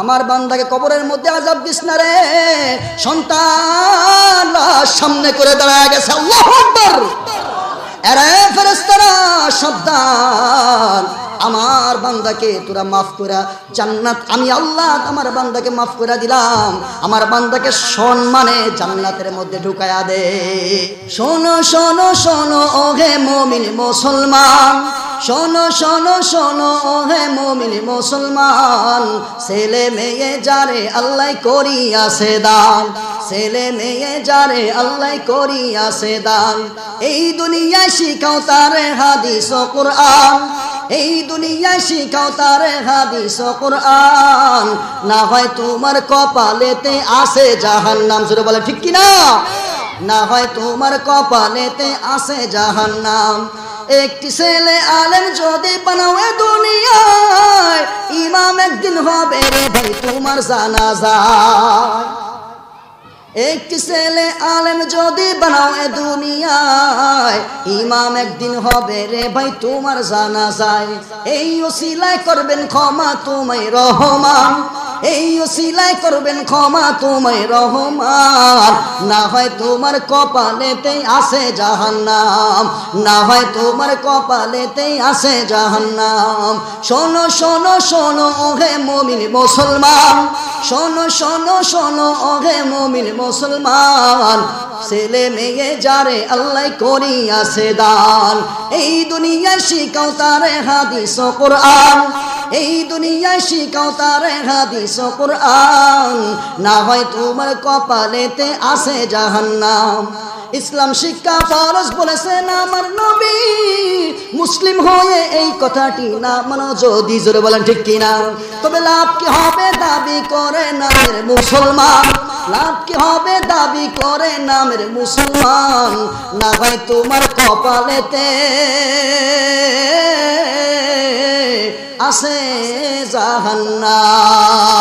আমার বান্দাকে কবরের মধ্যে আজাব দিস না রে। সন্তান সামনে করে দাঁড়ায় গেছে। আল্লাহ সাবধান। আমার বান্দাকে তোরা মাফ করা জান্নাত, আমি আল্লাহ আমার বান্দাকে মাফ করে দিলাম। আমার বান্দাকে সম্মানে জান্নাতের মধ্যে ঢুকায়া দে। শোনো শোনো শোনো, ওহে মমিন মুসলমান। শোনো শোনো শোনো হে মমিন মুসলমান। ছেলে মেয়ে যারে আল্লাহ করিয়াছে দান, ছেলে মেয়ে যারে আল্লাহ করিয়াছে দান। এই দুনিয়ায় শিখাও তারে হাদিস কোরআন, এই দুনিয়ায় শিখাও তারে হাদিস ও কোরআন। না হয় তোমার কপালেতে আসে জাহান্নাম, জোরে বলে ঠিক কি না হয় তোমার কপালেতে আসে জাহান্নাম। একটি ছেলে আলেম যদি বানাও দুনিয়ায়, ইমাম একদিন হবে রে ভাই তোমার জানাজা। একটি ছেলে আলেম যদি বানাও এ দুনিয়ায়, ইমাম একদিন হবে রে ভাই তোমার জানা যায় এই ওসিলায় করবেন ক্ষমা তোমায় রহমান। এই ওসিলায় করবেন ক্ষমা তোমায় রহমান। না হয় তোমার কপালেতেই আসে জাহান্নাম। না হয় তোমার কপালেতেই আসে জাহান্নাম। শোনো শোনো শোনো, ওহে মমিন মুসলমান। শোনো শোনো শোনো, ওহে মমিন মুসলমান। ছেলে মেয়ে যারে আল্লাহ করিয়াছে দান। এই দুনিয়ায় শিখাও তারে হাদিস কোরআন। এই দুনিয়ায় শিখাও তারে হাদিস ও কোরআন। না হয় তোমার কপালেতে আছে জাহান্নাম। ইসলাম শিক্ষা ফরজ বলেছেন আমার নবী। মুসলিম হয়ে এই কথাটি না মানো যদি জোরে বলেন ঠিক কিনা। তবে লাভ কি হবে দাবি করে নামের মুসলমান। লাভ কি হবে দাবি করে নামের মুসলমান। না ভাই তোমার কপালেতে আসে জাহান্নাম।